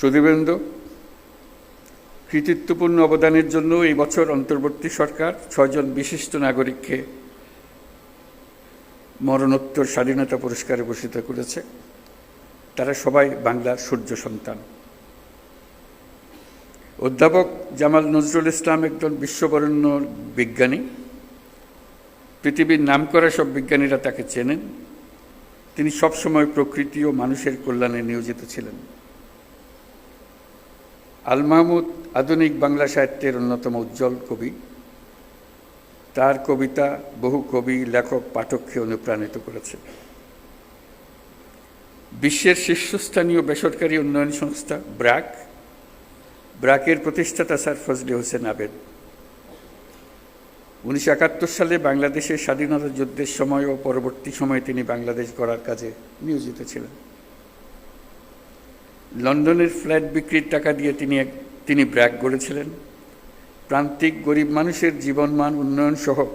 সুদীবেন্দ্র কৃতিত্বপূর্ণ অবদানের জন্য এই বছর অন্তর্বর্তী সরকার ছয়জন বিশিষ্ট নাগরিককে মরণোত্তর স্বাধীনতা পুরস্কারে ভূষিত করেছে। তারা সবাই বাংলার সূর্য সন্তান। অধ্যাপক জামাল নজরুল ইসলাম একজন বিশ্ববরণ্য বিজ্ঞানী। পৃথিবীর নামকরা সব বিজ্ঞানীরা তাকে চেনেন। তিনি সবসময় প্রকৃতি ও মানুষের কল্যাণে নিয়োজিত ছিলেন। আল মাহমুদ আধুনিক বাংলা সাহিত্যের অন্যতম উজ্জ্বল কবি। তার কবিতা বহু কবি, লেখক, পাঠককে অনুপ্রাণিত করেছে। বিশ্বের শীর্ষস্থানীয় বেসরকারি উন্নয়ন সংস্থা ব্র্যাক। ব্র্যাকের প্রতিষ্ঠাতা স্যার ফজলে হোসেন আবেদ। উনিশশো একাত্তর সালে বাংলাদেশের স্বাধীনতা যুদ্ধের সময় ও পরবর্তী সময়ে তিনি বাংলাদেশ গড়ার কাজে নিয়োজিত ছিলেন। লন্ডনের ফ্ল্যাট বিক্রির টাকা দিয়ে তিনি এক, তিনি ব্র্যাক গড়েছিলেন প্রান্তিক গরিব মানুষের জীবনমান উন্নয়ন সহ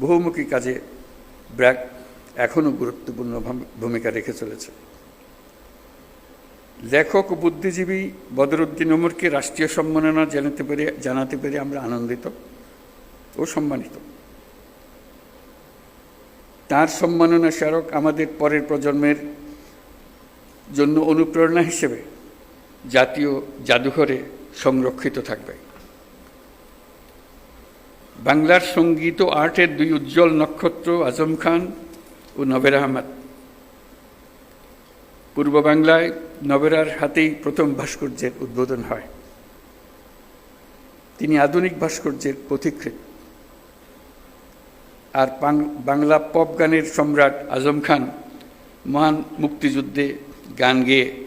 বহুমুখী কাজে ব্র্যাক এখনও গুরুত্বপূর্ণ ভূমিকা রেখে চলেছে। লেখক ও বুদ্ধিজীবী বদরুদ্দিন ওমরকে রাষ্ট্রীয় সম্মাননা জানাতে পেরে জানাতে পেরে আমরা আনন্দিত ও সম্মানিত। তার সম্মাননা স্মারক আমাদের পরের প্রজন্মের জন্য অনুপ্রেরণা হিসেবে জাতীয় জাদুঘরে সংরক্ষিত থাকবে। বাংলার সংগীত ও আর্টের দুই উজ্জ্বল নক্ষত্র আজম খান ও নবের আহমদ। পূর্ব বাংলায় নবেরার হাতেই প্রথম ভাস্কর্যের উদ্বোধন হয়। তিনি আধুনিক ভাস্কর্যের পথিকৃৎ। আর বাংলা পপ গানের সম্রাট আজম খান মহান মুক্তিযুদ্ধে গান গেয়ে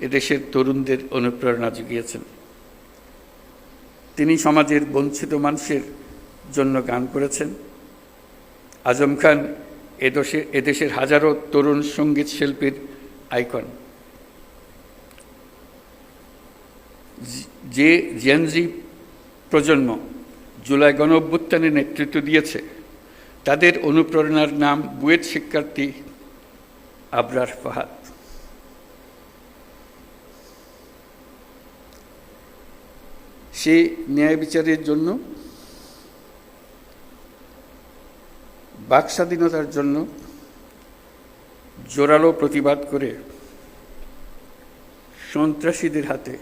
এদেশের তরুণদের অনুপ্রেরণা জুগিয়েছেন। তিনি সমাজের বঞ্চিত মানুষের জন্য গান করেছেন। আজম খান এদেশে এদেশের হাজারো তরুণ সংগীত শিল্পীর আইকন। যে জেনজি প্রজন্ম জুলাই গণ অভ্যুত্থানে নেতৃত্ব দিয়েছে, তাদের অনুপ্রেরণার নাম বুয়েট শিক্ষার্থী আবরার ফাহাদ। সে ন্যায় বিচারের জন্য, বাকস্বাধীনতার জন্য জোরালো প্রতিবাদ করে সন্ত্রাসীদের হাতে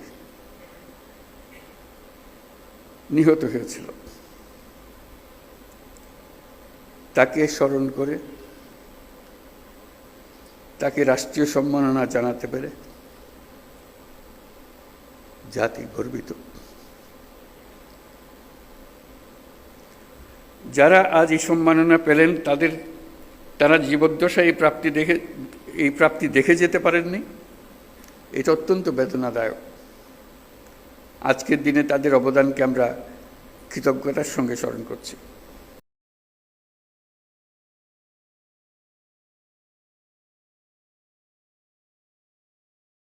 নিহত হয়েছিল। তাকে স্মরণ করে, তাকে রাষ্ট্রীয় সম্মাননা জানাতে পেরে জাতি গর্বিত। যারা আজ এই সম্মাননা পেলেন, তাদের, তারা জীবদ্দশায় এই প্রাপ্তি দেখে, এই প্রাপ্তি দেখে যেতে পারেননি। এটা অত্যন্ত বেদনাদায়ক। আজকের দিনে তাদের অবদানকে আমরা কৃতজ্ঞতার সঙ্গে স্মরণ করছি।